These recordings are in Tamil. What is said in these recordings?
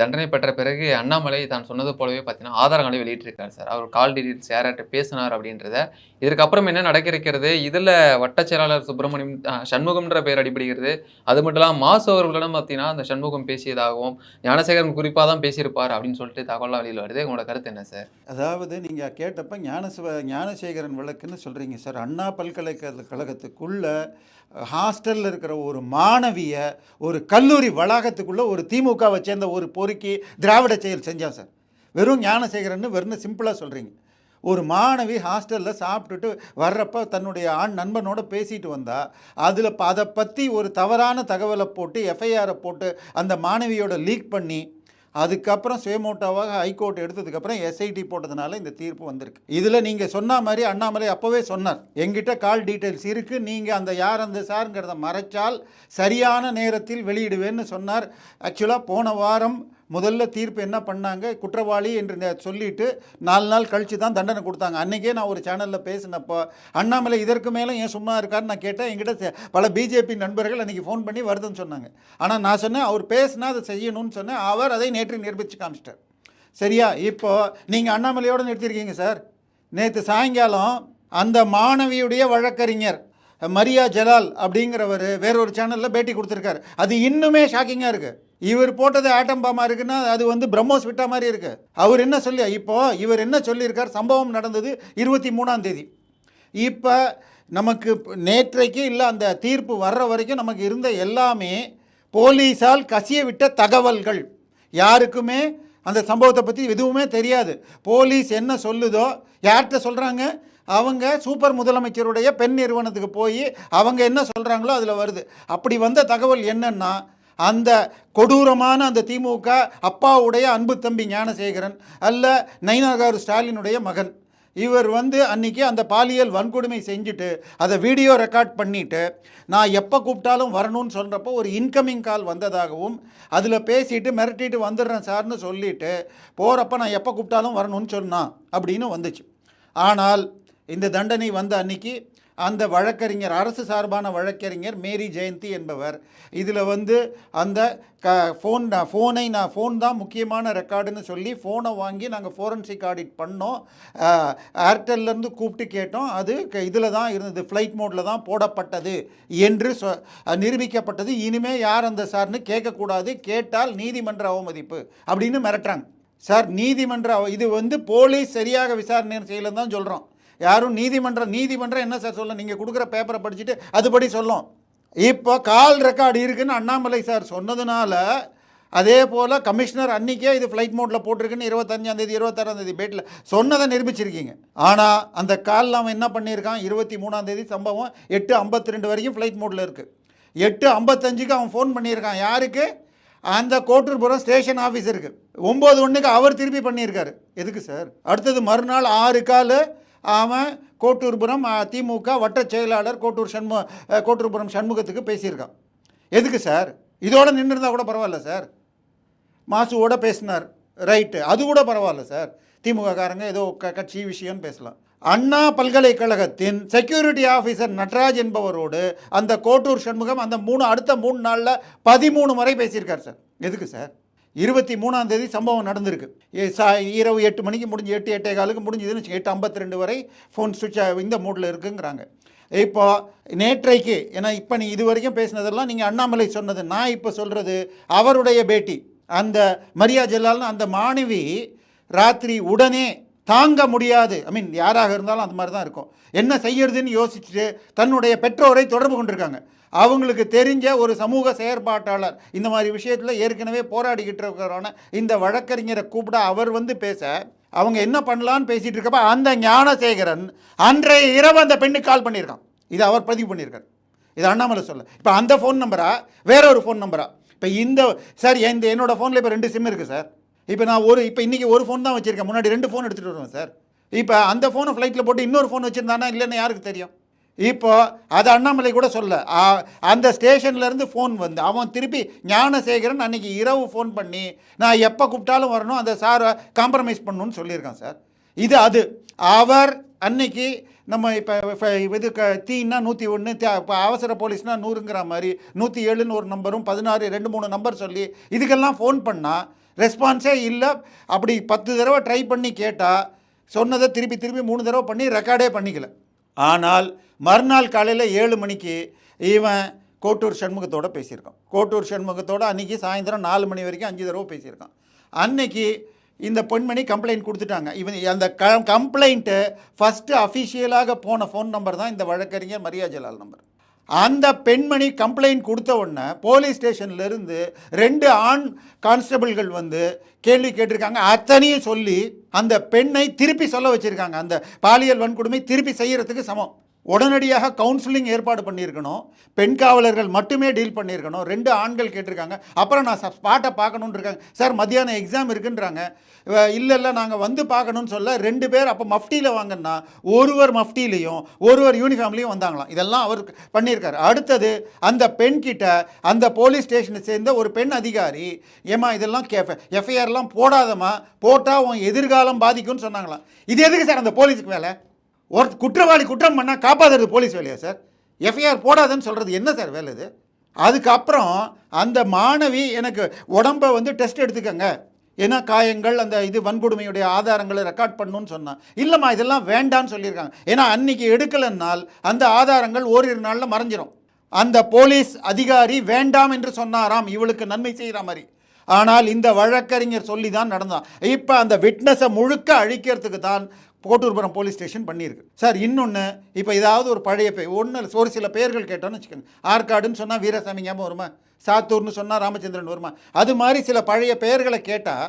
தண்டனை பெற்ற பிறகு அண்ணாமலை தான் சொன்னது போலவே பார்த்தீங்கன்னா ஆதாரங்களை வெளியிட்டிருக்காரு சார். அவர் கால் டீடைல்ஸ் யார்கிட்ட பேசினார் அப்படின்றத. இதற்கப்புறம் என்ன நடக்கிருக்கிறது இதில் வட்ட செயலாளர் சுப்பிரமணியம் சண்முகம்ன்ற பெயர் அடிபடுகிறது. அது மட்டும் இல்லாமல் மாசு அவர்களிடம் பார்த்தீங்கன்னா அந்த சண்முகம் பேசியதாகவும் ஞானசேகரன் குறிப்பாக தான் பேசியிருப்பார் அப்படின்னு சொல்லிட்டு தகவலாம் வெளியில் வருது. உங்களோட கருத்து என்ன சார்? அதாவது நீங்கள் கேட்டப்ப ஞானசிவ ஞானசேகரன் வழக்குன்னு சொல்கிறீங்க சார். அண்ணா பல்கலைக்கழகத்துக்குள்ளே ஹாஸ்டலில் இருக்கிற ஒரு மாணவிய ஒரு கல்லூரி வளாகத்துக்குள்ளே ஒரு திமுகவை சேர்ந்த ஒரு பொறுக்கி திராவிட செயல் செஞ்சான் சார். வெறும் ஞானசேகரன் வெறும் சிம்பிளாக சொல்கிறீங்க ஒரு மாணவி ஹாஸ்டலில் சாப்பிட்டுட்டு வர்றப்ப தன்னுடைய ஆண் நண்பனோட பேசிட்டு வந்தால் அதில் அதை பற்றி ஒரு தவறான தகவலை போட்டு எஃப்ஐஆரை போட்டு அந்த மாணவியோட லீக் பண்ணி அதுக்கப்புறம் சுயமோட்டோவாக ஹைகோர்ட் எடுத்ததுக்கப்புறம் எஸ்ஐடி போட்டதுனால இந்த தீர்ப்பு வந்திருக்கு. இதில் நீங்கள் சொன்ன மாதிரி அண்ணாமலை அப்போவே சொன்னார். எங்கிட்ட கால் டீட்டெயில்ஸ் இருக்குது நீங்கள் அந்த யார் அந்த சாருங்கிறத மறைச்சால் சரியான நேரத்தில் வெளியிடுவேன்னு சொன்னார். ஆக்சுவலாக போன வாரம் முதல்ல தீர்ப்பு என்ன பண்ணாங்க? குற்றவாளி என்று சொல்லிட்டு நாலு நாள் கழித்து தான் தண்டனை கொடுத்தாங்க. அன்றைக்கே நான் ஒரு சேனலில் பேசினப்போ அண்ணாமலை இதற்கு மேலே ஏன் சும்மா இருக்காருன்னு நான் கேட்டேன். என்கிட்ட பல பிஜேபி நண்பர்கள் அன்றைக்கி ஃபோன் பண்ணி வருதுன்னு சொன்னாங்க. ஆனால் நான் சொன்னேன் அவர் பேசினா அதை செய்யணும்னு சொன்னேன். அவர் அதை நேற்று நிரூபித்து காமிச்சிட்டார். சரியா? இப்போ நீங்கள் அண்ணாமலையோடு நிறுத்திருக்கீங்க சார். நேற்று சாயங்காலம் அந்த மாணவியுடைய வழக்கறிஞர் மரியா ஜலால் அப்படிங்கிறவர் வேறொரு சேனலில் பேட்டி கொடுத்துருக்காரு. அது இன்னுமே ஷாக்கிங்காக இருக்குது இவர் போட்டது ஆட்டம் பாமா இருக்குன்னா அது வந்து பிரம்மோஸ் விட்டா மாதிரி இருக்கு. அவர் என்ன சொல்லி இப்போ இவர் என்ன சொல்லியிருக்கார்? சம்பவம் நடந்தது இருபத்தி மூணாம் தேதி. இப்போ நமக்கு நேற்றைக்கு இல்லை அந்த தீர்ப்பு வர்ற வரைக்கும் நமக்கு இருந்த எல்லாமே போலீஸால் கசிய விட்ட தகவல்கள். யாருக்குமே அந்த சம்பவத்தை பற்றி எதுவுமே தெரியாது. போலீஸ் என்ன சொல்லுதோ யார்கிட்ட சொல்கிறாங்க அவங்க சூப்பர் முதலமைச்சருடைய பெண் நிறுவனத்துக்கு போய் அவங்க என்ன சொல்கிறாங்களோ அதில் வருது. அப்படி வந்த தகவல் என்னன்னா அந்த கொடூரமான அந்த திமுக அப்பாவுடைய அன்பு தம்பி ஞானசேகரன் அல்ல நயினாகார் ஸ்டாலினுடைய மகன். இவர் வந்து அன்னைக்கு அந்த பாலியல் வன்கொடுமை செஞ்சுட்டு அதை வீடியோ ரெக்கார்ட் பண்ணிவிட்டு நான் எப்போ கூப்பிட்டாலும் வரணும்னு சொல்கிறப்போ ஒரு இன்கமிங் கால் வந்ததாகவும் அதில் பேசிட்டு மிரட்டிட்டு வந்துடுறேன் சார்னு சொல்லிவிட்டு போகிறப்ப நான் எப்போ கூப்பிட்டாலும் வரணும்னு சொன்னான் அப்படின்னு வந்துச்சு. ஆனால் இந்த தண்டனை வந்த அன்னைக்கு அந்த வழக்கறிஞர் அரசு சார்பான வழக்கறிஞர் மேரி ஜெயந்தி என்பவர். இதில் வந்து அந்த க ஃபோன் ஃபோனை நான் ஃபோன் தான் முக்கியமான ரெக்கார்டுன்னு சொல்லி ஃபோனை வாங்கி நாங்கள் ஃபோரன்சிக் ஆடிட் பண்ணோம். ஏர்டெல்லேருந்து கூப்பிட்டு கேட்டோம். அது இதில் தான் இருந்தது. ஃப்ளைட் மோடில் தான் போடப்பட்டது என்று சொ நிரூபிக்கப்பட்டது. இனிமேல் யார் அந்த சார்னு கேட்கக்கூடாது. கேட்டால் நீதிமன்ற அவமதிப்பு அப்படின்னு மிரட்டுறாங்க. சார் நீதிமன்ற இது வந்து போலீஸ் சரியாக விசாரணை செய்யலன்னு தான் சொல்கிறோம் யாரும் நீதிமன்றம் நீதிமன்றம் என்ன சார் சொல்ல நீங்கள் கொடுக்குற பேப்பரை படிச்சுட்டு அதுபடி சொல்லும். இப்போ கால் ரெக்கார்டு இருக்குன்னு அண்ணாமலை சார் சொன்னதுனால அதே போல் கமிஷனர் அன்றைக்கே இது ஃப்ளைட் மோட்டில் போட்டிருக்குன்னு இருபத்தஞ்சாந்தேதி இருபத்தாறாந்தேதி பேட்டில் சொன்னதை நிரூபிச்சிருக்கீங்க. ஆனால் அந்த காலில் அவன் என்ன பண்ணியிருக்கான்? இருபத்தி மூணாந்தேதி சம்பவம் எட்டு ஐம்பத்தி ரெண்டு வரைக்கும் ஃப்ளைட் மோட்டில் இருக்குது எட்டு ஐம்பத்தஞ்சுக்கு அவன் ஃபோன் பண்ணியிருக்கான். யாருக்கு? அந்த கோட்டூர்புரம் ஸ்டேஷன் ஆஃபீஸருக்கு ஒம்பது ஒன்றுக்கு அவர் திருப்பி பண்ணியிருக்காரு. எதுக்கு சார்? அடுத்தது மறுநாள் ஆறு கால் அவன் கோட்டூர்புரம் திமுக வட்ட செயலாளர் கோட்டூர் சண்மு கோட்டூர்புரம் சண்முகத்துக்கு பேசியிருக்கான். எதுக்கு சார்? இதோட நின்றுருந்தா கூட பரவாயில்ல சார். மாசுவோட பேசினார். ரைட்டு. அது கூட பரவாயில்ல சார். திமுக காரங்க ஏதோ க கட்சி விஷயம்னு பேசலாம். அண்ணா பல்கலைக்கழகத்தின் செக்யூரிட்டி ஆஃபீஸர் நட்ராஜ் என்பவரோடு அந்த கோட்டூர் சண்முகம் அந்த மூணு அடுத்த மூணு நாளில் பதிமூணு முறை பேசியிருக்கார் சார். எதுக்கு சார்? இருபத்தி மூணாம் தேதி சம்பவம் நடந்திருக்கு. ஏ, சா இரவு எட்டு மணிக்கு முடிஞ்சு எட்டு எட்டே காலுக்கு முடிஞ்சதுன்னு எட்டு ஐம்பத்தி ரெண்டு வரை ஃபோன் சுவிட்ச் இந்த மூடில் இருக்குங்கிறாங்க. இப்போ நேற்றைக்கு ஏன்னா இப்போ நீ இது வரைக்கும் பேசினதெல்லாம் நீங்கள் அண்ணாமலை சொன்னது நான் இப்போ சொல்கிறது அவருடைய பேட்டி. அந்த மரியா ஜெல்லால்னு அந்த மாணவி ராத்திரி உடனே தாங்க முடியாது. ஐ மீன் யாராக இருந்தாலும் அந்த மாதிரி தான் இருக்கும். என்ன செய்யறதுன்னு யோசிச்சுட்டு தன்னுடைய பெற்றோரை தொடர்பு கொண்டிருக்காங்க. அவங்களுக்கு தெரிஞ்ச ஒரு சமூக செயற்பாட்டாளர். இந்த மாதிரி விஷயத்தில் ஏற்கனவே போராடிக்கிட்டு இருக்கிறான இந்த வழக்கறிஞரை கூப்பிட அவர் வந்து பேச அவங்க என்ன பண்ணலான்னு பேசிகிட்டு இருக்கப்ப அந்த ஞானசேகரன் அன்றைய இரவு அந்த பெண்ணுக்கு கால் பண்ணியிருக்கான். இதை அவர் பதிவு பண்ணியிருக்கார். இது அண்ணாமலை சொல்ல. இப்போ அந்த ஃபோன் நம்பரா வேற ஒரு ஃபோன் நம்பரா இப்போ இந்த சார் இந்த என்னோடய ஃபோனில் இப்போ ரெண்டு சிம் இருக்குது சார். இப்போ நான் ஒரு இப்போ இன்றைக்கி ஒரு ஃபோன் தான் வச்சுருக்கேன். முன்னாடி ரெண்டு ஃபோன் எடுத்துகிட்டு வருவேன் சார். இப்போ அந்த ஃபோனை ஃப்ளைட்டில் போட்டு இன்னொரு ஃபோன் வச்சுருந்தானா இல்லைன்னு யாருக்கு தெரியும்? இப்போ அது அண்ணாமலை கூட சொல்ல அந்த ஸ்டேஷன்லேருந்து ஃபோன் வந்து அவன் திருப்பி ஞானசேகரன் அன்றைக்கி இரவு ஃபோன் பண்ணி நான் எப்போ கூப்பிட்டாலும் வரணும் அந்த சாரை காம்ப்ரமைஸ் பண்ணணும்னு சொல்லியிருக்கான் சார். இது அது. அவர் அன்னைக்கு நம்ம இப்போ இது க தீன்னா நூற்றி ஒன்று இப்போ அவசர போலீஸ்னால் நூறுங்கிற மாதிரி நூற்றி ஏழுன்னு ஒரு நம்பரும் பதினாறு ரெண்டு மூணு நம்பர் சொல்லி இதுக்கெல்லாம் ஃபோன் பண்ணால் ரெஸ்பான்ஸே இல்லை. அப்படி பத்து தடவை ட்ரை பண்ணி கேட்டால் சொன்னதை திருப்பி திருப்பி மூணு தடவை பண்ணி ரெக்கார்டே பண்ணிக்கல. ஆனால் மறுநாள் காலையில் ஏழு மணிக்கு இவன் கோட்டூர் சண்முகத்தோடு பேசியிருக்கான். கோட்டூர் சண்முகத்தோடு அன்றைக்கி சாயந்தரம் நாலு மணி வரைக்கும் அஞ்சு தடவை பேசியிருக்கான். அன்னைக்கு இந்த பெண்மணி கம்ப்ளைண்ட் கொடுத்துட்டாங்க. இவன் அந்த க கம்ப்ளைண்ட்டு ஃபஸ்ட்டு அஃபிஷியலாக போன ஃபோன் நம்பர் தான் இந்த வழக்கறிஞர் மரியா ஜலால் நம்பர் அந்த பெண்மணி கம்ப்ளைண்ட் கொடுத்த உடனே போலீஸ் ஸ்டேஷன்லேருந்து ரெண்டு ஆண் கான்ஸ்டபிள்கள் வந்து கேள்வி கேட்டிருக்காங்க. அத்தனையும் சொல்லி அந்த பெண்ணை திருப்பி சொல்ல வச்சுருக்காங்க. அந்த பாலியல் வன்கொடுமை திருப்பி செய்கிறதுக்கு சமம். உடனடியாக கவுன்சிலிங் ஏற்பாடு பண்ணியிருக்கணும். பெண் காவலர்கள் மட்டுமே டீல் பண்ணியிருக்கணும். ரெண்டு ஆண்கள் கேட்டிருக்காங்க. அப்புறம் நான் ஸ்பாட்டை பார்க்கணுன்னு இருக்காங்க சார் மத்தியானம் எக்ஸாம் இருக்குன்றாங்க. இல்லை இல்லை நாங்கள் வந்து பார்க்கணும்னு சொல்ல ரெண்டு பேர் அப்போ மஃப்டியில் வாங்கன்னா ஒருவர் மஃப்டிலையும் ஒருவர் யூனிஃபார்ம்லேயும் வந்தாங்களாம். இதெல்லாம் அவர் பண்ணியிருக்காரு. அடுத்தது அந்த பெண் கிட்ட அந்த போலீஸ் ஸ்டேஷனை சேர்ந்த ஒரு பெண் அதிகாரி ஏமா இதெல்லாம் கே எஃப்ஐஆர்லாம் போடாதம்மா. போட்டால் உன் எதிர்காலம் பாதிக்கும்னு சொன்னாங்களாம். இது எதுக்கு சார் அந்த போலீஸுக்கு வேலை? ஒரு குற்றவாளி குற்றம் பண்ணால் காப்பாற்றுறது போலீஸ் வேலையா சார்? எஃப்ஐஆர் போடாதுன்னு சொல்கிறது என்ன சார் வேலை இது? அதுக்கப்புறம் அந்த மாணவி எனக்கு உடம்பை வந்து டெஸ்ட் எடுத்துக்கங்க. ஏன்னா காயங்கள் அந்த இது வன்கொடுமையுடைய ஆதாரங்களை ரெக்கார்ட் பண்ணணும்னு சொன்னான். இல்லைம்மா இதெல்லாம் வேண்டான்னு சொல்லியிருக்காங்க. ஏன்னா அன்றைக்கி எடுக்கலைன்னால் அந்த ஆதாரங்கள் ஓரிரு நாளில் மறைஞ்சிரும். அந்த போலீஸ் அதிகாரி வேண்டாம் என்று சொன்னாராம் இவளுக்கு நன்மை செய்கிற மாதிரி. ஆனால் இந்த வழக்கறிஞர் சொல்லி தான் நடந்தான். இப்போ அந்த விட்னஸை முழுக்க அழிக்கிறதுக்கு தான் கோட்டூர்புரம் போலீஸ் ஸ்டேஷன் பண்ணியிருக்கு. சார் இன்னொன்று இப்போ ஏதாவது ஒரு பழைய பே ஒன்று ஒரு சில பெயர்கள் கேட்டோன்னு வச்சுக்கோங்க. ஆற்காடுன்னு சொன்னால் வீரசாமி ஞாபகம் வருமா? சாத்தூர்னு சொன்னால் ராமச்சந்திரன் வருமா? அது மாதிரி சில பழைய பெயர்களை கேட்டால்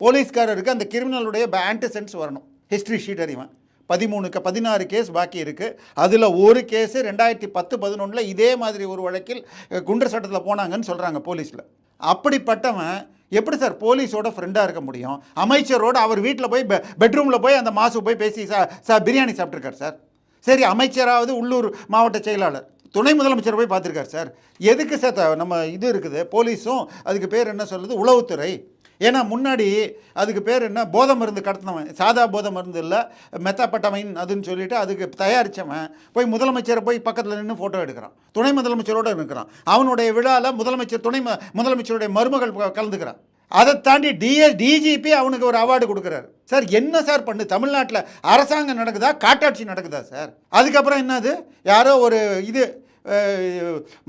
போலீஸ்காரருக்கு அந்த கிரிமினலுடைய ஆன்டிசென்ஸ் வரணும். ஹிஸ்ட்ரி ஷீட் அறிவன். பதிமூணுக்கு பதினாறு கேஸ் பாக்கி இருக்குது அதில் ஒரு கேஸு ரெண்டாயிரத்தி பத்து பதினொன்றில் இதே மாதிரி ஒரு வழக்கில் குண்டர் சட்டத்தில் போனாங்கன்னு சொல்கிறாங்க போலீஸில். அப்படிப்பட்டவன் எப்படி சார் போலீஸோட ஃப்ரெண்டாக இருக்க முடியும்? அமைச்சரோட அவர் வீட்டில் போய் பெட்ரூமில் போய் அந்த மாசு போய் பேசி சா சார் பிரியாணி சாப்பிட்ருக்கார் சார். சரி அமைச்சராவது உள்ளூர் மாவட்ட செயலாளர். துணை முதலமைச்சர் போய் பார்த்துருக்காரு சார். எதுக்கு சார் த- நம்ம இது இருக்குது போலீஸும் அதுக்கு பேர் என்ன சொல்லுது உளவுத்துறை. ஏன்னா முன்னாடி அதுக்கு பேர் என்ன? போதை மருந்து கடத்தினவன். சாதா போதை மருந்து இல்லை. மெத்தாப்பட்டமைன் அதுன்னு சொல்லிட்டு அதுக்கு தயாரித்தவன் போய் முதலமைச்சரை போய் பக்கத்தில் நின்று ஃபோட்டோ எடுக்கிறான். துணை முதலமைச்சரோடு இருக்கிறான். அவனுடைய விழாவில் முதலமைச்சர் துணை ம- முதலமைச்சருடைய மருமகள் கலந்துக்கிறான். அதை தாண்டி டிஎஸ் டிஜிபி அவனுக்கு ஒரு அவார்டு கொடுக்குறாரு. சார் என்ன சார் பண்ணு? தமிழ்நாட்டில் அரசாங்கம் நடக்குதா? காட்டாட்சி நடக்குதா சார்? அதுக்கப்புறம் என்னது? யாரோ ஒரு இது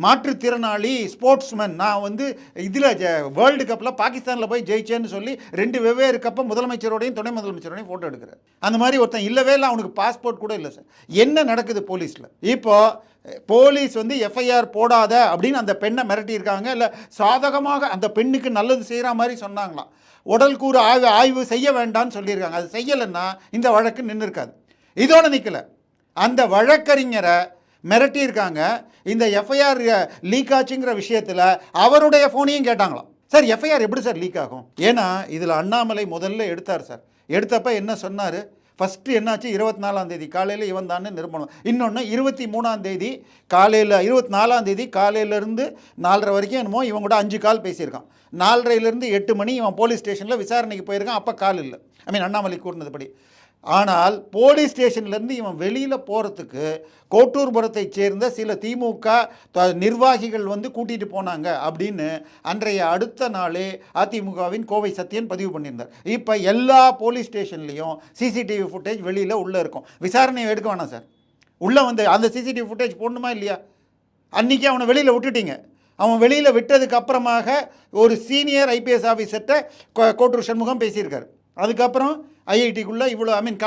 மாற்றுத்திறனாளி ஸ்போர்ட்ஸ்மேன் நான் வந்து இதில் வேர்ல்டு கப்பில் பாகிஸ்தானில் போய் ஜெயிச்சேன்னு சொல்லி ரெண்டு வெவ்வேறு கப்பை முதலமைச்சரோடையும் துணை முதலமைச்சரோடையும் ஃபோட்டோ எடுக்கிறார் அந்த மாதிரி ஒருத்தன் இல்லவே இல்லை அவனுக்கு பாஸ்போர்ட் கூட இல்லை சார் என்ன நடக்குது போலீஸில்? இப்போ போலீஸ் வந்து எஃப்ஐஆர் போடாத அப்படின்னு அந்த பெண்ணை மிரட்டியிருக்காங்க இல்லை சாதகமாக அந்த பெண்ணுக்கு நல்லது செய்கிற மாதிரி சொன்னாங்களாம். உடல் கூறு ஆய்வு ஆய்வு செய்ய வேண்டாம்னு சொல்லியிருக்காங்க. அது செய்யலைன்னா இந்த வழக்கு நின்று இருக்காது இதோட நிற்கல அந்த வழக்கறிஞரை மிரட்டியிருக்காங்க. இந்த எஃப்ஐஆர் லீக் ஆச்சுங்கிற விஷயத்தில் அவருடைய ஃபோனையும் கேட்டாங்களாம். சார் எஃப்ஐஆர் எப்படி சார் லீக் ஆகும்? ஏன்னா இதில் அண்ணாமலை முதல்ல எடுத்தார் சார். எடுத்தப்ப என்ன சொன்னார்? ஃபஸ்ட்டு என்னாச்சு? இருபத்தி நாலாம் தேதி. காலையில் இவன் தான் நிரூபணம். இன்னொன்று இருபத்தி மூணாம் தேதி காலையில் இருபத்தி நாலாம் தேதி காலையிலேருந்து நாலரை வரைக்கும் என்னமோ இவன் கூட அஞ்சு கால் பேசியிருக்கான். நாலரைலேருந்து எட்டு மணி இவன் போலீஸ் ஸ்டேஷனில் விசாரணைக்கு போயிருக்கான். அப்போ கால் இல்லை. ஐ மீன் அண்ணாமலை கூறினதுபடி. ஆனால் போலீஸ் ஸ்டேஷன்லேருந்து இவன் வெளியில் போகிறதுக்கு கோட்டூர்புரத்தைச் சேர்ந்த சில திமுக த- நிர்வாகிகள் வந்து கூட்டிகிட்டு போனாங்க அப்படின்னு அன்றைய அடுத்த நாளே அதிமுகவின் கோவை சத்யன் பதிவு பண்ணியிருந்தார். இப்போ எல்லா போலீஸ் ஸ்டேஷன்லேயும் சிசிடிவி ஃபுட்டேஜ் வெளியில் உள்ளே இருக்கும். விசாரணையை எடுக்க வேணாம் சார். உள்ளே வந்து அந்த சிசிடிவி ஃபுட்டேஜ் போடணுமா இல்லையா? அன்றைக்கி அவனை வெளியில் விட்டுட்டீங்க. அவன் வெளியில் விட்டதுக்கு அப்புறமாக ஒரு சீனியர் ஐபிஎஸ் ஆஃபீஸர்கிட்ட கோட்டூர் சண்முகம் பேசியிருக்காரு. அதுக்கப்புறம் ஐஐடிக்குள்ளே இவ்வளோ ஐ மீன்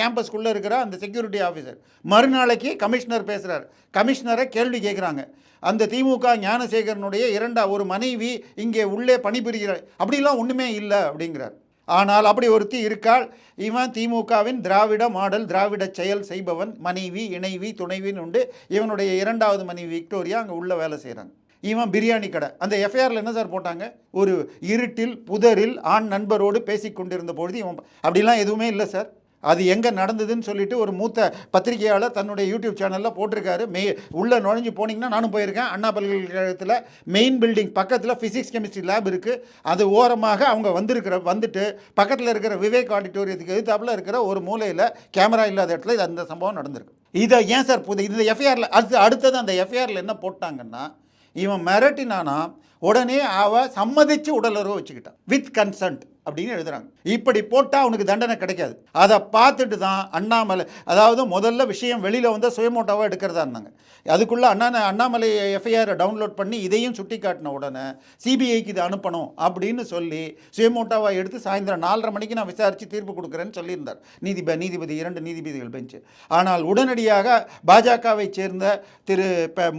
கேம்பஸ்க்குள்ளே இருக்கிற அந்த செக்யூரிட்டி ஆஃபீஸர் மறுநாளைக்கு கமிஷனர் பேசுகிறார் கமிஷனரை கேள்வி கேட்குறாங்க அந்த திமுக ஞானசேகரனுடைய இரண்டா ஒரு மனைவி இங்கே உள்ளே பணிபுரிகிறார் அப்படிலாம் ஒன்றுமே இல்லை அப்படிங்கிறார். ஆனால் அப்படி ஒருத்தி இருக்காள். இவன் திமுகவின் திராவிட மாடல் திராவிட செயல் செய்பவன் மனைவி இணைவி துணைவின்னு உண்டு. இவனுடைய இரண்டாவது மனைவி விக்டோரியா அங்கே உள்ள வேலை செய்கிறாங்க இவன் பிரியாணி கடை. அந்த எஃப்ஐஆரில் என்ன சார் போட்டாங்க? ஒரு இருட்டில் புதரில் ஆண் நண்பரோடு பேசி கொண்டிருந்த பொழுது இவன் அப்படிலாம் எதுவுமே இல்லை சார். அது எங்கே நடந்ததுன்னு சொல்லிட்டு ஒரு மூத்த பத்திரிகையாளர் தன்னுடைய யூடியூப் சேனலில் போட்டிருக்காரு. மெய் உள்ளே நுழைஞ்சு போனீங்கன்னா நானும் போயிருக்கேன். அண்ணா பல்கலைக்கழகத்தில் மெயின் பில்டிங் பக்கத்தில் ஃபிசிக்ஸ் கெமிஸ்ட்ரி லேப் இருக்குது அது ஓரமாக அவங்க வந்திருக்கிற வந்துட்டு பக்கத்தில் இருக்கிற விவேக் ஆடிட்டோரியத்துக்கு எதிர்த்தாப்பில் இருக்கிற ஒரு மூலையில் கேமரா இல்லாத இடத்துல இது அந்த சம்பவம் நடந்திருக்கு. இதை ஏன் சார் புது இந்த எஃப்ஐஆரில் அடுத்து அடுத்தது அந்த எஃப்ஐஆரில் என்ன போட்டாங்கன்னா இவன் மிரட்டினானா உடனே அவ சம்மதிச்சு உடலுறவு வச்சுக்கிட்டான். வித் கன்சன்ட் அப்படின்னு எழுதுறாங்க. இப்படி போட்டால் அவனுக்கு தண்டனை கிடைக்காது. அதை பார்த்துட்டு தான் அண்ணாமலை அதாவது முதல்ல விஷயம் வெளியில் வந்து சுயமோட்டாவாக எடுக்கிறதா இருந்தாங்க. அதுக்குள்ளே அண்ணா அண்ணாமலை எஃப்ஐஆரை டவுன்லோட் பண்ணி இதையும் சுட்டி காட்டின உடனே சிபிஐக்கு இதை அனுப்பணும் அப்படின்னு சொல்லி சுயமோட்டாவாக எடுத்து சாயந்தரம் நாலரை மணிக்கு நான் விசாரித்து தீர்ப்பு கொடுக்குறேன்னு சொல்லியிருந்தார். நீதிப நீதிபதி இரண்டு நீதிபதிகள் பெஞ்சு. ஆனால் உடனடியாக பாஜகவை சேர்ந்த திரு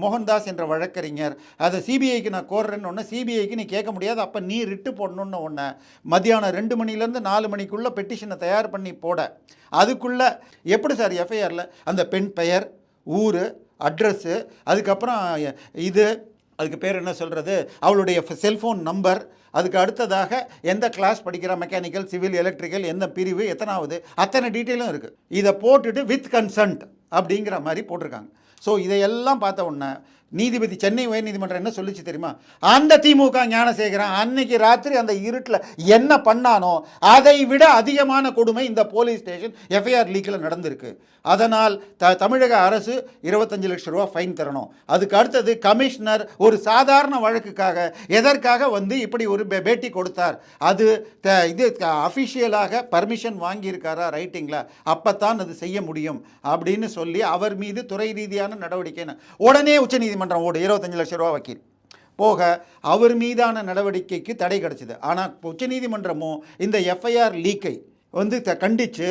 மோகன்தாஸ் என்ற வழக்கறிஞர் அதை சிபிஐக்கு நான் கோர்றேன்னு ஒன்று சிபிஐக்கு நீ கேட்க முடியாது அப்போ நீ ரிட்டு போடணுன்னு ஒன்று மத்தியானம் ரெண்டு மணிலேருந்து நாலு மணிக்குள்ளே பெட்டிஷனை தயார் பண்ணி போட. அதுக்குள்ளே எப்படி சார் எஃப்ஐஆரில் அந்த பெண் பெயர் ஊர் அட்ரஸ்ஸு அதுக்கப்புறம் இது அதுக்கு பேர் என்ன சொல்கிறது அவளுடைய செல்ஃபோன் நம்பர் அதுக்கு அடுத்ததாக எந்த கிளாஸ் படிக்கிற மெக்கானிக்கல் சிவில் எலக்ட்ரிக்கல் எந்த பிரிவு எத்தனாவது அத்தனை டீட்டெயிலும் இருக்குது இதை போட்டுட்டு வித் கன்சன்ட் அப்படிங்கிற மாதிரி போட்டிருக்காங்க. ஸோ இதையெல்லாம் பார்த்த உடனே நீதிபதி சென்னை உயர்நீதிமன்றம் என்ன சொல்லிச்சு தெரியுமா? அந்த திமுக ஞானசேகரன் அன்னைக்கு ராத்திரி அந்த இருட்டில் என்ன பண்ணானோ அதை விட அதிகமான கொடுமை இந்த போலீஸ் ஸ்டேஷன் எஃப்ஐஆர் லீக்கில் நடந்திருக்கு. அதனால் த தமிழக அரசு இருபத்தஞ்சு லட்சம் ரூபா ஃபைன் தரணும். அதுக்கு அடுத்தது கமிஷனர் ஒரு சாதாரண வழக்குக்காக எதற்காக வந்து இப்படி ஒரு பேட்டி கொடுத்தார்? அது த இது அஃபிஷியலாக பர்மிஷன் வாங்கியிருக்காரா ரைட்டிங்கில் அப்போ தான் அது செய்ய முடியும் அப்படின்னு சொல்லி அவர் மீது துறை ரீதியான நடவடிக்கைன்னு உடனே உச்சநீதிமன்றம் ஓடு இருபத்தஞ்சு லட்சம் ரூபா வக்கீல். போக அவர் மீதான நடவடிக்கைக்கு தடை கிடச்சிது. ஆனால் உச்சநீதிமன்றமும் இந்த எஃப்ஐஆர் லீக்கை வந்து த கண்டித்து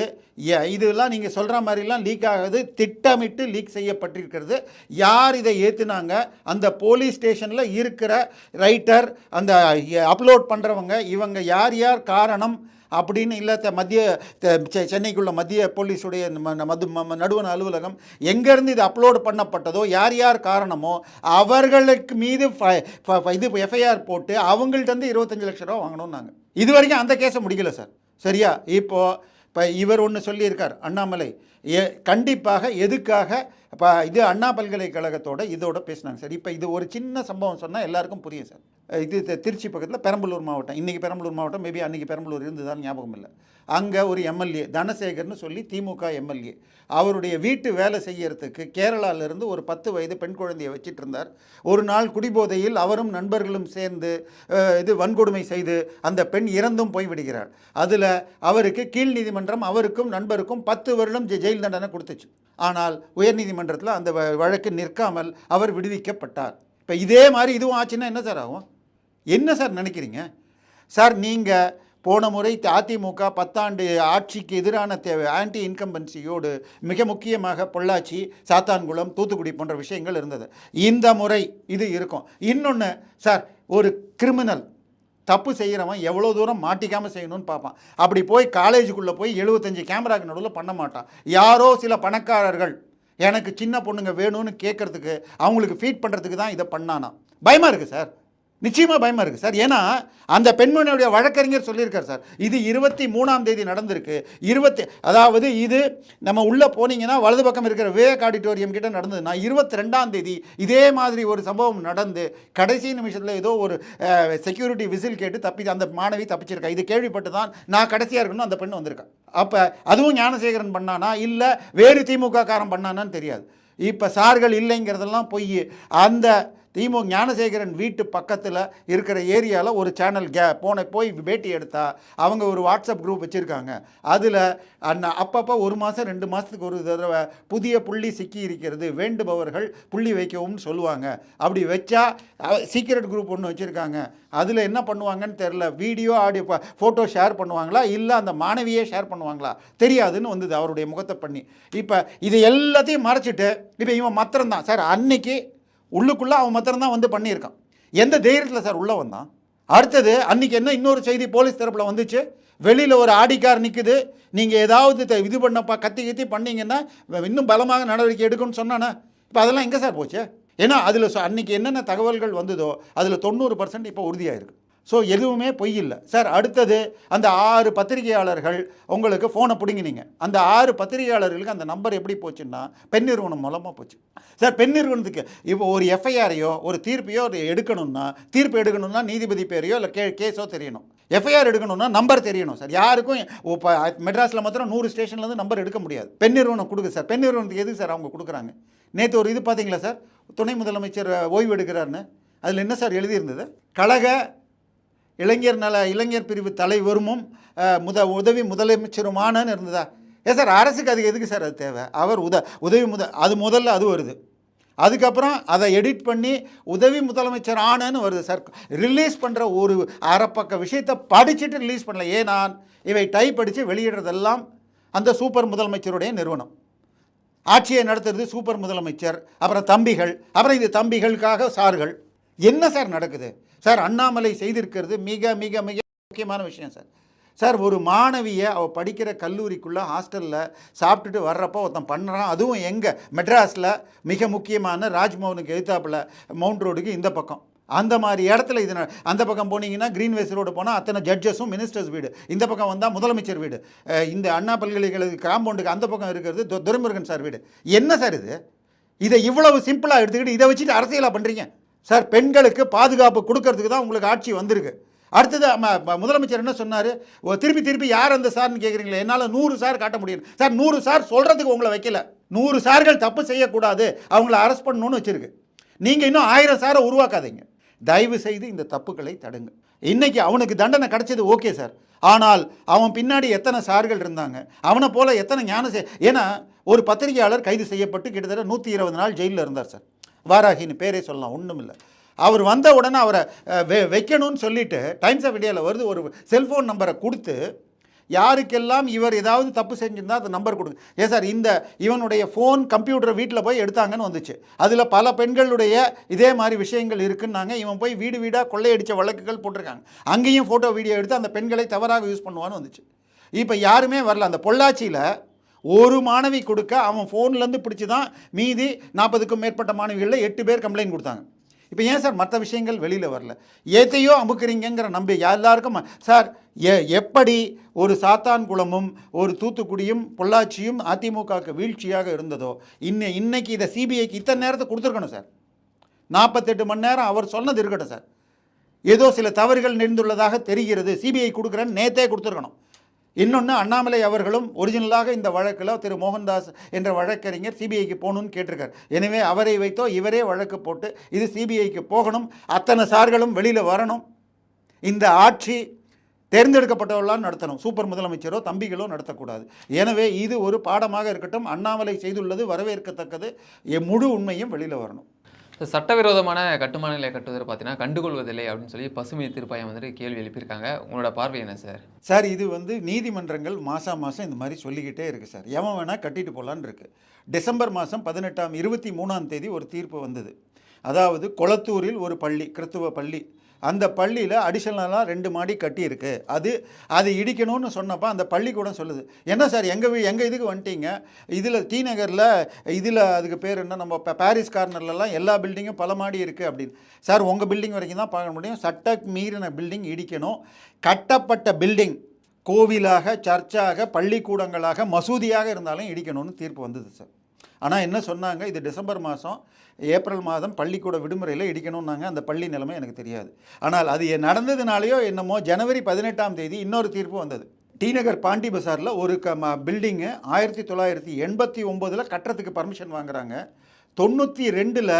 இதெல்லாம் நீங்கள் சொல்கிற மாதிரிலாம் லீக் ஆகுது திட்டமிட்டு லீக் செய்யப்பட்டிருக்கிறது. யார் இதை ஏற்றுனாங்க அந்த போலீஸ் ஸ்டேஷனில் இருக்கிற ரைட்டர் அந்த அப்லோட் பண்ணுறவங்க இவங்க யார் யார் காரணம்? அப்படின்னு இல்லை மத்திய செ- சென்னைக்குள்ள மத்திய போலீஸுடைய ம- மது ம- அலுவலகம் எங்கேருந்து இது அப்லோடு பண்ணப்பட்டதோ யார் யார் காரணமோ அவர்களுக்கு மீது இது எஃப்ஐஆர் போட்டு அவங்கள்ட்ட இருந்து இருபத்தஞ்சு லட்ச ரூபா வாங்கணும் நாங்கள் இது வரைக்கும் அந்த கேஸை முடிக்கல சார் சரியா? இப்போது இப்போ இவர் ஒன்று சொல்லியிருக்கார் அண்ணாமலை. ஏ கண்டிப்பாக எதுக்காக இப்போ இது அண்ணா பல்கலைக்கழகத்தோட இதோட பேசினாங்க சார் இப்போ இது ஒரு சின்ன சம்பவம் சொன்னால் எல்லாருக்கும் புரியும் சார் இது திருச்சி பக்கத்தில் பெரம்பலூர் மாவட்டம். இன்றைக்கி பெரம்பலூர் மாவட்டம் மேபி அன்றைக்கி பெரம்பலூர் இருந்துதான் ஞாபகம் இல்லை. அங்கே ஒரு எம்எல்ஏ தனசேகர்னு சொல்லி திமுக எம்எல்ஏ. அவருடைய வீட்டு வேலை செய்யறதுக்கு கேரளாவிலிருந்து ஒரு பத்து வயது பெண் குழந்தையை வச்சிட்டு இருந்தார். ஒரு நாள் குடிபோதையில் அவரும் நண்பர்களும் சேர்ந்து இது வன்கொடுமை செய்து அந்த பெண் இறந்தும் போய் விடுகிறார். அதில் அவருக்கு கீழ் நீதிமன்றம் அவருக்கும் நண்பருக்கும் பத்து வருடம் ஜெயில் தண்டனை கொடுத்துச்சு. ஆனால் உயர்நீதிமன்றத்தில் அந்த வ- வழக்கு நிற்காமல் அவர் விடுவிக்கப்பட்டார். இப்போ இதே மாதிரி இதுவும் ஆச்சுன்னா என்ன சார் ஆகும்? என்ன சார் நினைக்கிறீங்க? சார் நீங்கள் போன முறை அதிமுக பத்தாண்டு ஆட்சிக்கு எதிரான தேவை ஆன்டி இன்கம்பன்சியோடு மிக முக்கியமாக பொள்ளாச்சி சாத்தான்குளம் தூத்துக்குடி போன்ற விஷயங்கள் இருந்தது. இந்த முறை இது இருக்கும். இன்னொன்று சார் ஒரு கிரிமினல் தப்பு செய்கிறவன் எவ்வளோ தூரம் மாட்டிக்காமல் செய்யணும்னு பார்ப்பான். அப்படி போய் காலேஜுக்குள்ளே போய் எழுபத்தஞ்சு கேமராக்கு நடுவில் பண்ண மாட்டான். யாரோ சில பணக்காரர்கள் எனக்கு சின்ன பொண்ணுங்க வேணும்னு கேட்கறதுக்கு அவங்களுக்கு ஃபீட் பண்ணுறதுக்கு தான் இதை பண்ணானா பயமாக இருக்குது சார்? நிச்சயமாக பயமாக இருக்குது சார். ஏன்னா அந்த பெண்மணியுடைய வழக்கறிஞர் சொல்லியிருக்கார் சார். இது இருபத்தி மூணாம் தேதி நடந்திருக்கு. இருபத்தி அதாவது இது நம்ம உள்ளே போனீங்கன்னா வலது பக்கம் இருக்கிற விவேக் ஆடிட்டோரியம் கிட்ட நடந்தது. நான் இருபத்தி ரெண்டாம் தேதி இதே மாதிரி ஒரு சம்பவம் நடந்து கடைசி நிமிஷத்தில் ஏதோ ஒரு செக்யூரிட்டி விசில் கேட்டு தப்பி அந்த மாணவி தப்பிச்சிருக்கா. இது கேள்விப்பட்டு தான் நான் கடைசியாக இருக்கணும் அந்த பெண் வந்திருக்கேன் அப்போ அதுவும் ஞானசேகரன் பண்ணானா? இல்லை வேறு திமுக காரம் பண்ணானான்னு தெரியாது. இப்போ சார்கள் இல்லைங்கிறதெல்லாம் பொய். அந்த திமுக ஞானசேகரன் வீட்டு பக்கத்தில் இருக்கிற ஏரியாவில் ஒரு சேனல் கே போன போய் பேட்டி எடுத்தா அவங்க ஒரு வாட்ஸ்அப் குரூப் வச்சுருக்காங்க. அதில் அண்ணா அப்பப்போ ஒரு மாதம் ரெண்டு மாதத்துக்கு ஒரு தடவை புதிய புள்ளி சிக்கி இருக்கிறது வேண்டுபவர்கள் புள்ளி வைக்கவும்னு சொல்லுவாங்க. அப்படி வச்சா சீக்ரெட் குரூப் ஒன்று வச்சுருக்காங்க. அதில் என்ன பண்ணுவாங்கன்னு தெரில வீடியோ ஆடியோ ஃபோட்டோ ஷேர் பண்ணுவாங்களா? இல்லை அந்த மாணவியே ஷேர் பண்ணுவாங்களா? தெரியாதுன்னு வந்தது அவருடைய முகத்தை பண்ணி. இப்போ இது எல்லாத்தையும் மறைச்சிட்டு இப்போ இவன் மத்திரம்தான். சார் அன்னைக்கு உள்ளுக்குள்ளே அவன் மாத்திரம்தான் வந்து பண்ணியிருக்கான். எந்த தைரியத்தில் சார் உள்ளே வந்தான்? அடுத்தது அன்றைக்கி என்ன இன்னொரு செய்தி போலீஸ் தரப்பில் வந்துச்சு? வெளியில் ஒரு ஆடிக்கார் நிற்குது நீங்கள் ஏதாவது இது பண்ணப்பா கத்தி கத்தி பண்ணிங்கன்னா இன்னும் பலமாக நடவடிக்கை எடுக்கணும்னு சொன்னானே. இப்போ அதெல்லாம் எங்கே சார் போச்சு? ஏன்னா அதில் அன்றைக்கி என்னென்ன தகவல்கள் வந்ததோ அதில் தொண்ணூறு பர்சன்ட் இப்போ உறுதியாயிருக்கு. ஸோ எதுவுமே பொய் இல்லை. சார் அடுத்தது அந்த ஆறு பத்திரிகையாளர்கள் உங்களுக்கு ஃபோனை பிடுங்கினீங்க. அந்த ஆறு பத்திரிகையாளர்களுக்கு அந்த நம்பர் எப்படி போச்சுன்னா பெண் நிறுவனம் மூலமாக போச்சு. சார் பெண் நிறுவனத்துக்கு இப்போ ஒரு எஃப்ஐஆரையோ ஒரு தீர்ப்பையோ எடுக்கணும்னா தீர்ப்பு எடுக்கணும்னா நீதிபதி பேரையோ இல்லை கே கேஸோ தெரியணும். எஃப்ஐஆர் எடுக்கணும்னா நம்பர் தெரியணும் சார் யாருக்கும் இப்போ மெட்ராஸில் மாத்திரம் நூறு ஸ்டேஷன்லேருந்து நம்பர் எடுக்க முடியாது. பெண் நிறுவனம் கொடுக்கு சார் பெண் நிறுவனத்துக்கு எதுக்கு சார் அவங்க கொடுக்குறாங்க? நேற்று ஒரு இது பார்த்தீங்களா சார் துணை முதலமைச்சர் ஓய்வு எடுக்கிறாருன்னு. அதில் என்ன சார் எழுதியிருந்தது? கழக இளைஞர் நல இளைஞர் பிரிவு தலைவருமும் முத உதவி முதலமைச்சருமானன்னு இருந்ததா? ஏன் சார் அரசுக்கு அதுக்கு எதுக்கு சார் அது தேவை? அவர் உத உதவி முத அது முதல்ல அது வருது. அதுக்கப்புறம் அதை எடிட் பண்ணி உதவி முதலமைச்சர் ஆனன்னு வருது சார். ரிலீஸ் பண்ணுற ஒரு அரைப்பக்க விஷயத்தை படிச்சுட்டு ரிலீஸ் பண்ணல. ஏன் நான்? இவை டைப் அடித்து வெளியிடுறதெல்லாம் அந்த சூப்பர் முதலமைச்சருடைய நிறுவனம். ஆட்சியை நடத்துறது சூப்பர் முதலமைச்சர் அப்புறம் தம்பிகள் அப்புறம் இது தம்பிகளுக்காக சார்கள். என்ன சார் நடக்குது? சார் அண்ணாமலை செய்திருக்கிறது மிக மிக மிக முக்கியமான விஷயம் சார். சார் ஒரு மாணவியை அவள் படிக்கிற கல்லூரிக்குள்ளே ஹாஸ்டலில் சாப்பிட்டுட்டு வர்றப்போ ஒருத்தன் பண்ணுறான் அதுவும் எங்கே? மெட்ராஸில் மிக முக்கியமான ராஜ்மோகனுக்கு எழுத்தாப்பில் மவுண்ட் ரோடுக்கு இந்த பக்கம். அந்த மாதிரி இடத்துல இது அந்த பக்கம் போனீங்கன்னா கிரீன்வேஸ் ரோடு போனால் அத்தனை ஜட்ஜஸும் மினிஸ்டர்ஸ் வீடு. இந்த பக்கம் வந்தால் முதலமைச்சர் வீடு. இந்த அண்ணா பல்கலைக்கழக காம்பவுண்டுக்கு அந்த பக்கம் இருக்கிறது து- துரைமுருகன் சார் வீடு. என்ன சார் இது? இதை இவ்வளவு சிம்பிளாக எடுத்துக்கிட்டு இதை வச்சுட்டு அரசியலாக பண்ணுறீங்க சார் பெண்களுக்கு பாதுகாப்பு கொடுக்கறதுக்கு தான் உங்களுக்கு ஆட்சி வந்திருக்கு. அடுத்தது ம- முதலமைச்சர் என்ன சொன்னார்? திருப்பி திருப்பி யார் அந்த சார்னு கேட்குறீங்களே என்னால் நூறு சார் காட்ட முடியும். சார் நூறு சார் சொல்கிறதுக்கு உங்களை வைக்கல. நூறு சார்கள் தப்பு செய்யக்கூடாது. அவங்கள அரெஸ்ட் பண்ணணும்னு வச்சுருக்கு. நீங்கள் இன்னும் ஆயிரம் சாரை உருவாக்காதீங்க. தயவு செய்து இந்த தப்புகளை தடுங்க. இன்றைக்கி அவனுக்கு தண்டனை கிடைச்சது ஓகே சார். ஆனால் அவன் பின்னாடி எத்தனை சார்கள் இருந்தாங்க? அவனை போல் எத்தனை ஞான செய் ஏன்னா ஒரு பத்திரிகையாளர் கைது செய்யப்பட்டு கிட்டத்தட்ட நூற்றி இருபது நாள் ஜெயிலில் இருந்தார் சார். வாராகின்னு பேரே சொல்லலாம் ஒன்றும் இல்லை அவர் வந்த உடனே அவரை வெ வைக்கணும்னு சொல்லிட்டு டைம்ஸ் ஆஃப் இந்தியாவில் வருது ஒரு செல்ஃபோன் நம்பரை கொடுத்து யாருக்கெல்லாம் இவர் ஏதாவது தப்பு செஞ்சிருந்தா அந்த நம்பர் கொடுங்க. ஏன் சார் இந்த இவனுடைய ஃபோன் கம்ப்யூட்டர் வீட்டில் போய் எடுத்தாங்கன்னு வந்துச்சு. அதில் பல பெண்களுடைய இதே மாதிரி விஷயங்கள் இருக்குன்னாங்க. இவன் போய் வீடு வீடாக கொள்ளையடித்த வழக்குகள் போட்டிருக்காங்க. அங்கேயும் ஃபோட்டோ வீடியோ எடுத்து அந்த பெண்களை தவறாக யூஸ் பண்ணுவான்னு வந்துச்சு. இப்போ யாருமே வரல. அந்த பொள்ளாச்சியில் ஒரு மாணவி கொடுக்க அவன் ஃபோன்லேருந்து பிடிச்சி தான் மீதி நாற்பதுக்கும் மேற்பட்ட மாணவிகளில் எட்டு பேர் கம்ப்ளைண்ட் கொடுத்தாங்க. இப்போ ஏன் சார் மற்ற விஷயங்கள் வெளியில் வரல? ஏத்தையோ அமுக்குறீங்கிற நம்பி எல்லாருக்கும் சார் எ எப்படி ஒரு சாத்தான்குளமும் ஒரு தூத்துக்குடியும் பொள்ளாச்சியும் அதிமுகவுக்கு வீழ்ச்சியாக இருந்ததோ இன்னை இன்னைக்கு இதை சிபிஐக்கு இத்தனை நேரத்தை கொடுத்துருக்கணும் சார். நாற்பத்தெட்டு மணி நேரம் அவர் சொன்னது இருக்கட்டும் சார். ஏதோ சில தவறுகள் நேர்ந்துள்ளதாக தெரிகிறது. சிபிஐ கொடுக்குறேன்னு நேத்தே கொடுத்துருக்கணும். இன்னொன்று அண்ணாமலை அவர்களும் ஒரிஜினலாக இந்த வழக்கில் திரு மோகன்தாஸ் என்ற வழக்கறிஞர் சிபிஐக்கு போகணும்னு கேட்டிருக்கார். எனவே அவரை வைத்தோ இவரே வழக்கு போட்டு இது சிபிஐக்கு போகணும் அத்தனை சார்களும் வெளியில் வரணும். இந்த ஆட்சி தேர்ந்தெடுக்கப்பட்டவர்களாம் நடத்தணும். சூப்பர் முதலமைச்சரோ தம்பிகளோ நடத்தக்கூடாது. எனவே இது ஒரு பாடமாக இருக்கட்டும் அண்ணாமலை செய்துள்ளது வரவேற்கத்தக்கது என் முழு உண்மையும் வெளியில் வரணும். சட்டவிரோதமான கட்டுமான நிலையை கட்டுவதை பார்த்தீங்கன்னா கண்டுகொள்வதில்லை அப்படின்னு சொல்லி பசுமை தீர்ப்பாயம் வந்துட்டு கேள்வி எழுப்பியிருக்காங்க. உங்களோட பார்வை என்ன சார்? சார் இது வந்து நீதிமன்றங்கள் மாதம் மாதம் இந்த மாதிரி சொல்லிக்கிட்டே இருக்குது சார். எவன் வேணால் கட்டிட்டு போகலான்னு இருக்குது டிசம்பர் மாதம் பதினெட்டாம் இருபத்தி மூணாம் தேதி ஒரு தீர்ப்பு வந்தது. அதாவது கொளத்தூரில் ஒரு பள்ளி கிறித்துவ பள்ளி அந்த பள்ளியில் அடிஷனலாக ரெண்டு மாடி கட்டியிருக்கு. அது அது இடிக்கணும்னு சொன்னப்போ அந்த பள்ளிக்கூடம் சொல்லுது. என்ன சார் எங்கள் வீ எங்கள் இதுக்கு வந்துட்டீங்க? இதில் டி நகரில் இதில் அதுக்கு பேர் என்ன? நம்ம இப்போ பாரிஸ் கார்னர்லலாம் எல்லா பில்டிங்கும் பல மாடி இருக்குது அப்படின்னு. சார் உங்கள் பில்டிங் வரைக்கும் தான் பார்க்க முடியும். சட்ட மீறின பில்டிங் இடிக்கணும். கட்டப்பட்ட பில்டிங் கோவிலாக சர்ச்சாக பள்ளிக்கூடங்களாக மசூதியாக இருந்தாலும் இடிக்கணும்னு தீர்ப்பு வந்தது சார். ஆனால் என்ன சொன்னாங்க இது டிசம்பர் மாதம் ஏப்ரல் மாதம் பள்ளிக்கூட விடுமுறையில் இடிக்கணும்னாங்க அந்த பள்ளி நிலைமை எனக்கு தெரியாது. ஆனால் அது நடந்ததுனாலேயோ என்னமோ ஜனவரி பதினெட்டாம் தேதி இன்னொரு தீர்ப்பு வந்தது. டி நகர் பாண்டி பசாரில் ஒரு க ம பில்டிங்கு ஆயிரத்தி தொள்ளாயிரத்தி எண்பத்தி ஒம்போதில் கட்டுறதுக்கு பர்மிஷன் வாங்குறாங்க. தொண்ணூற்றி ரெண்டில்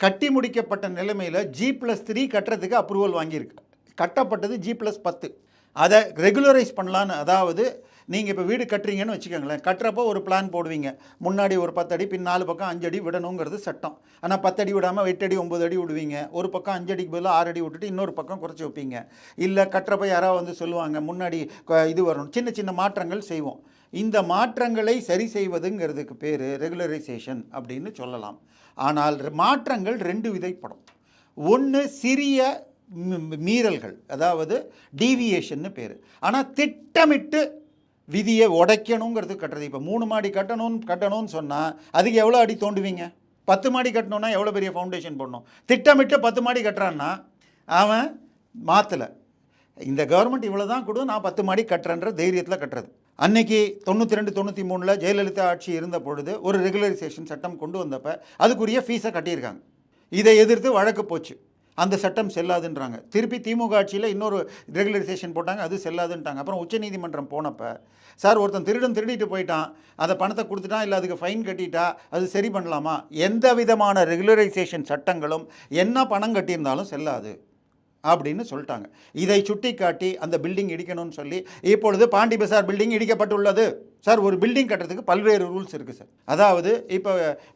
கட்டி முடிக்கப்பட்ட நிலைமையில் ஜி ப்ளஸ் த்ரீ கட்டுறதுக்கு அப்ரூவல் வாங்கியிருக்கு. கட்டப்பட்டது ஜி ப்ளஸ் பத்து. அதை ரெகுலரைஸ் பண்ணலான்னு அதாவது நீங்கள் இப்போ வீடு கட்டுறீங்கன்னு வச்சுக்கோங்களேன் கட்டுறப்போ ஒரு பிளான் போடுவீங்க. முன்னாடி ஒரு பத்தடி பின் நாலு பக்கம் அஞ்சடி விடணுங்கிறது சட்டம். ஆனால் பத்தடி விடாமல் எட்டு அடி ஒம்பது அடி விடுவீங்க. ஒரு பக்கம் அஞ்சடிக்கு பதிலாக ஆறு அடி விட்டுட்டு இன்னொரு பக்கம் குறைச்சி வைப்பீங்க. இல்லை கட்டுறப்ப யாராவது வந்து சொல்லுவாங்க முன்னாடி இது வரணும். சின்ன சின்ன மாற்றங்கள் செய்வோம். இந்த மாற்றங்களை சரி செய்வதுங்கிறதுக்கு பேர் ரெகுலரைசேஷன் அப்படின்னு சொல்லலாம். ஆனால் மாற்றங்கள் ரெண்டு விதைப்படும். ஒன்று சிறிய மீறல்கள் அதாவது டீவியேஷன்னு பேர். ஆனால் திட்டமிட்டு விதியை உடைக்கணுங்கிறது கட்டுறது. இப்போ மூணு மாடி கட்டணும்னு கட்டணும்னு சொன்னால் அதுக்கு எவ்வளோ அடி தோண்டுவீங்க? பத்து மாடி கட்டணும்னா எவ்வளோ பெரிய ஃபவுண்டேஷன் போடணும்? திட்டமிட்டு பத்து மாடி கட்டுறான்னா அவன் மாற்றலை இந்த கவர்மெண்ட் இவ்வளோ தான் கொடு நான் பத்து மாடி கட்டுறேன்ற தைரியத்தில் கட்டுறது. அன்னைக்கு தொண்ணூற்றி ரெண்டு தொண்ணூற்றி மூணில் ஜெயலலிதா ஆட்சி இருந்த பொழுது ஒரு ரெகுலரைசேஷன் சட்டம் கொண்டு வந்தப்போ அதுக்குரிய ஃபீஸை கட்டியிருக்காங்க. இதை எதிர்த்து வழக்கு போச்சு. அந்த சட்டம் செல்லாதுன்றாங்க. திருப்பி திமுக ஆட்சியில் இன்னொரு ரெகுலரைசேஷன் போட்டாங்க அது செல்லாதுன்ட்டாங்க. அப்புறம் உச்சநீதிமன்றம் போனப்போ சார் ஒருத்தன் திருடன் திருடிட்டு போயிட்டான். அந்த பணத்தை கொடுத்துட்டான் இல்லை அதுக்கு ஃபைன் கட்டிட்டா அது சரி பண்ணலாமா? எந்த விதமான ரெகுலரைசேஷன் சட்டங்களும் என்ன பணம் கட்டியிருந்தாலும் செல்லாது. அப்படின்னு சொல்லிட்டாங்க. இதை சுட்டிக்காட்டி அந்த பில்டிங் இடிக்கணும்னு சொல்லி இப்பொழுது பாண்டி பசார் பில்டிங் இடிக்கப்பட்டுள்ளது. சார் ஒரு பில்டிங் கட்டுறதுக்கு பல்வேறு ரூல்ஸ் இருக்குது சார். அதாவது இப்போ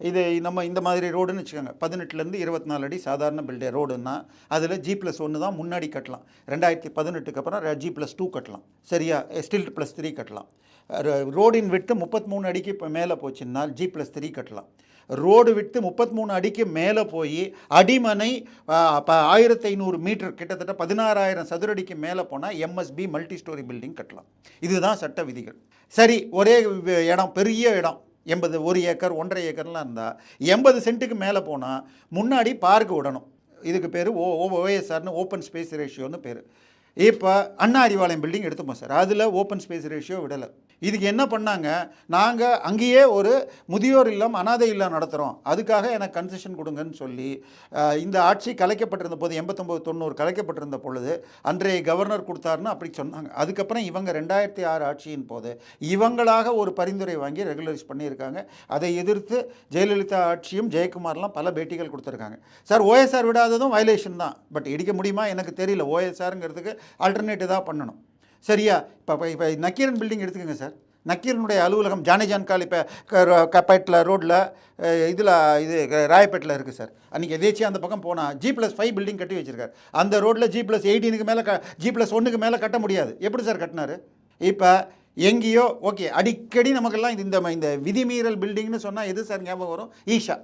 இது நம்ம இந்த மாதிரி ரோடுன்னு வச்சுக்கோங்க. பதினெட்டுலேருந்து இருபத்தி நாலு அடி சாதாரண பில்டே ரோடுன்னா அதில் ஜி ப்ளஸ் ஒன்று தான் முன்னாடி கட்டலாம். ரெண்டாயிரத்தி பதினெட்டுக்கு அப்புறம் ஜி ப்ளஸ் டூ கட்டலாம். சரியா? ஸ்டில் ப்ளஸ் த்ரீ கட்டலாம். ரோடின் விட்டு முப்பத்தி மூணு அடிக்கு இப்போ மேலே போச்சுன்னா ஜி ப்ளஸ் த்ரீ கட்டலாம். ரோடு விட்டு முப்பத்தி மூணு அடிக்கு மேலே போய் அடிமனை ஆயிரத்தி ஐநூறு மீட்டர் கிட்டத்தட்ட பதினாறாயிரம் சதுரடிக்கு மேலே போனால் எம்எஸ்பி மல்டி ஸ்டோரி பில்டிங் கட்டலாம். இதுதான் சட்ட விதிகள். சரி ஒரே இடம் பெரிய இடம் எண்பது ஒரு ஏக்கர் ஒன்றரை ஏக்கர்லாம் இருந்தால் எண்பது சென்ட்டுக்கு மேலே போனால் முன்னாடி பார்க் விடணும். இதுக்கு பேர் ஓ ஓஎஸ்ஆர்னு ஓப்பன் ஸ்பேஸ் ரேஷியோன்னு பேர். இப்போ அண்ணா அறிவாலயம் பில்டிங் எடுத்துப்போம் சார். அதில் ஓப்பன் ஸ்பேஸ் ரேஷியோ விடலை. இதுக்கு என்ன பண்ணாங்க? நாங்கள் அங்கேயே ஒரு முதியோர் இல்லம் அனாதை இல்லம் நடத்துகிறோம் அதுக்காக எனக்கு கன்செஷன் கொடுங்கன்னு சொல்லி இந்த ஆட்சி கலைக்கப்பட்டிருந்த போது எண்பத்தொம்போது தொண்ணூறு கலைக்கப்பட்டிருந்த பொழுது அன்றைய கவர்னர் கொடுத்தாருன்னு அப்படி சொன்னாங்க. அதுக்கப்புறம் இவங்க ரெண்டாயிரத்தி ஆறு ஆட்சியின் போது இவங்களாக ஒரு பரிந்துரை வாங்கி ரெகுலரைஸ் பண்ணியிருக்காங்க. அதை எதிர்த்து ஜெயலலிதா ஆட்சியும் ஜெயக்குமார்லாம் பல பேட்டிகள் கொடுத்துருக்காங்க. சார் ஓஎஸ்ஆர் விடாததும் வயலேஷன் தான். பட் இடிக்க முடியுமா? எனக்கு தெரியல. ஓஎஸ்ஆருங்கிறதுக்கு ஆல்டர்னேட்டிவ் தான் பண்ணணும். சரியா? இப்போ இப்போ நக்கீரன் பில்டிங் எடுத்துக்கோங்க சார் நக்கீரனுடைய அலுவலகம் ஜானேஜான் கால் இப்போ கப்பேட்டில் ரோட்டில் இதில் இது ராயப்பேட்டில் இருக்குது சார் அன்றைக்கி எதேச்சியாக அந்த பக்கம் போனால் ஜி ப்ளஸ் ஃபைவ் பில்டிங் கட்டி வச்சுருக்கார். அந்த ரோட்டில் ஜி ப்ளஸ் எயிட்டீனுக்கு மேலே க ஜி ப்ளஸ் ஒன்றுக்கு மேலே கட்ட முடியாது. எப்படி சார் கட்டினாரு? இப்போ எங்கேயோ ஓகே அடிக்கடி நமக்கெல்லாம் இந்த ம- இந்த விதிமீறல் பில்டிங்னு சொன்னால் எது சார் ஞாபகம் வரும்? ஈஷா.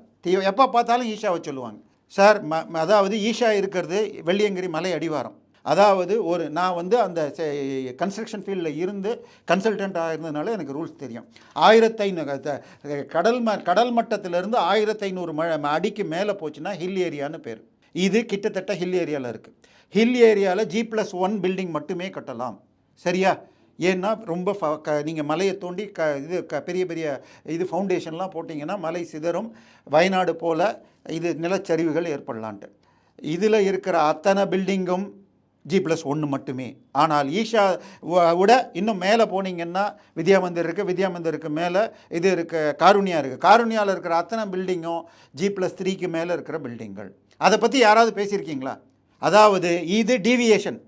எப்போ பார்த்தாலும் ஈஷாவை சொல்லுவாங்க. சார் ம- அதாவது ஈஷா இருக்கிறது வெள்ளியங்கிரி மலை அடிவாரம். அதாவது ஒரு நான் வந்து அந்த கன்ஸ்ட்ரக்ஷன் ஃபீல்டில் இருந்து கன்சல்டண்ட்டாக இருந்ததுனால எனக்கு ரூல்ஸ் தெரியும். ஆயிரத்தி ஐநூறு கடல் ம கடல் மட்டத்திலேருந்து ஆயிரத்தி ஐநூறு ம அடிக்கு மேலே போச்சுன்னா ஹில் ஏரியான்னு பேர். இது கிட்டத்தட்ட ஹில் ஏரியாவில் இருக்குது ஹில் ஏரியாவில் ஜி ப்ளஸ் ஒன் பில்டிங் மட்டுமே கட்டலாம். சரியா? ஏன்னா ரொம்ப ஃப க நீங்கள் மலையை தோண்டி க இது க பெரிய பெரிய இது ஃபவுண்டேஷன்லாம் போட்டிங்கன்னா மலை சிதறும். வயநாடு போல் இது நிலச்சரிவுகள் ஏற்படலான்ட்டு. இதில் இருக்கிற அத்தனை பில்டிங்கும் ஜி ப்ளஸ் ஒன்று மட்டுமே. ஆனால் ஈஷா விட இன்னும் மேலே போனீங்கன்னா வித்யா மந்திர் இருக்குது வித்யா மந்திருக்கு மேலே இது இருக்குது காருணியா இருக்குது காருணியாவில் இருக்கிற அத்தனை பில்டிங்கும் ஜி ப்ளஸ் த்ரீக்கு மேலே இருக்கிற பில்டிங்கள் அதை பற்றி யாராவது பேசியிருக்கீங்களா? அதாவது இது டீவியேஷன்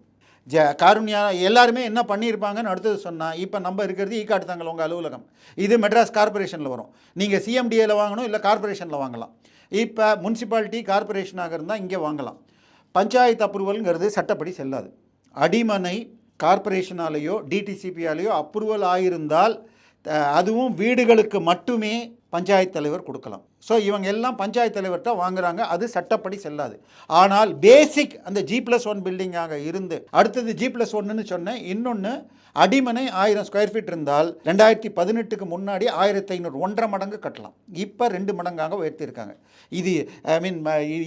ஜ காருண்யா எல்லாருமே என்ன பண்ணியிருப்பாங்கன்னு அடுத்தது சொன்னால் இப்போ நம்ம இருக்கிறது e ஈ காட்டுத்தாங்கல் உங்கள் அலுவலகம். இது மெட்ராஸ் கார்ப்பரேஷனில் வரும். நீங்கள் சிஎம்டிஏல வாங்கணும் இல்லை கார்ப்பரேஷனில் வாங்கலாம். இப்போ முனிசிபாலிட்டி கார்ப்பரேஷனாக இருந்தால் இங்கே வாங்கலாம். பஞ்சாயத்து அப்ரூவல்ங்கிறது சட்டப்படி செல்லாது. அடிமனை கார்ப்பரேஷனாலேயோ டிடிசிபியாலேயோ அப்ரூவல் ஆகியிருந்தால் அதுவும் வீடுகளுக்கு மட்டுமே பஞ்சாயத்து தலைவர் கொடுக்கலாம். ஸோ இவங்க எல்லாம் பஞ்சாயத்து தலைவர்கிட்ட வாங்குறாங்க அது சட்டப்படி செல்லாது. ஆனால் பேசிக் அந்த ஜி ப்ளஸ் ஒன் பில்டிங்காக இருந்து அடுத்தது ஜி ப்ளஸ் ஒன்றுன்னு சொன்னேன் இன்னொன்று அடிமனை ஆயிரம் ஸ்கொயர் ஃபீட் இருந்தால் ரெண்டாயிரத்தி பதினெட்டுக்கு முன்னாடி ஆயிரத்தி ஐநூறு ஒன்றரை மடங்கு கட்டலாம். இப்போ ரெண்டு மடங்காக உயர்த்தியிருக்காங்க. இது ஐ மீன்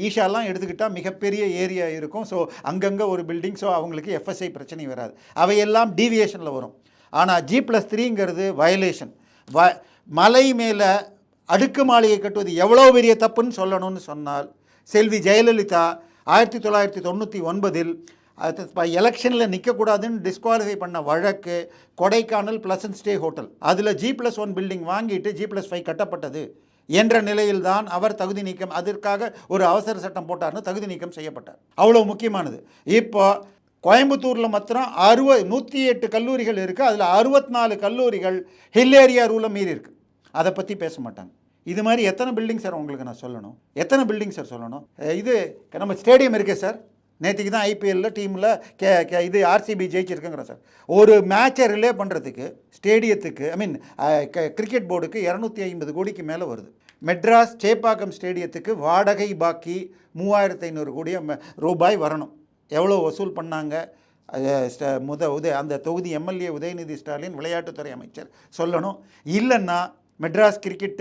ஈஷாலாம் எடுத்துக்கிட்டால் மிகப்பெரிய ஏரியா இருக்கும். ஸோ அங்கங்கே ஒரு பில்டிங் ஸோ அவங்களுக்கு எஃப்எஸ்ஐ பிரச்சனை வராது. அவையெல்லாம் டீவியேஷனில் வரும். ஆனால் ஜி ப்ளஸ் த்ரீங்கிறது வயலேஷன் வ மலை மேலே அடுக்கு மாளிகை கட்டுவது எவ்வளோ பெரிய தப்புன்னு சொல்லணும்னு சொன்னால் செல்வி ஜெயலலிதா ஆயிரத்தி தொள்ளாயிரத்தி தொண்ணூற்றி ஒன்பதில் எலெக்ஷனில் நிற்கக்கூடாதுன்னு டிஸ்குவாலிஃபை பண்ண வழக்கு கொடைக்கானல் ப்ளசன்ட் ஸ்டே ஹோட்டல் அதில் ஜி ப்ளஸ் ஒன் பில்டிங் வாங்கிட்டு ஜி ப்ளஸ் ஃபைவ் கட்டப்பட்டது என்ற நிலையில்தான் அவர் தகுதி நீக்கம் அதற்காக ஒரு அவசர சட்டம் போட்டார்னு தகுதி நீக்கம் செய்யப்பட்டார். அவ்வளோ முக்கியமானது. இப்போ கோயம்புத்தூரில் மாத்திரம் அறுபது நூற்றி எட்டு கல்லூரிகள் இருக்குது அதில் அறுபத்தி நாலு கல்லூரிகள் ஹில் ஏரியா ரூலை மீறி இருக்குது அதை பற்றி பேச மாட்டாங்க இது மாதிரி எத்தனை பில்டிங் சார் உங்களுக்கு நான் சொல்லணும்? எத்தனை பில்டிங் சார் சொல்லணும்? இது நம்ம ஸ்டேடியம் இருக்கே சார் நேற்றுக்கு தான் ஐபிஎல்ல டீமில் கே கே இது ஆர்சிபி ஜெயிச்சிருக்குங்கிறோம் சார் ஒரு மேட்சை ரிலே பண்ணுறதுக்கு ஸ்டேடியத்துக்கு ஐ மீன் கிரிக்கெட் போர்டுக்கு இரநூத்தி ஐம்பது கோடிக்கு மேலே வருது. மெட்ராஸ் சேப்பாக்கம் ஸ்டேடியத்துக்கு வாடகை பாக்கி மூவாயிரத்து ஐநூறு கோடி ரூபாய் வரணும். எவ்வளோ வசூல் பண்ணாங்க? ஸ்ட- முத உதய அந்த தொகுதி எம்எல்ஏ உதயநிதி ஸ்டாலின் விளையாட்டுத்துறை அமைச்சர் சொல்லணும். இல்லைன்னா மெட்ராஸ் கிரிக்கெட்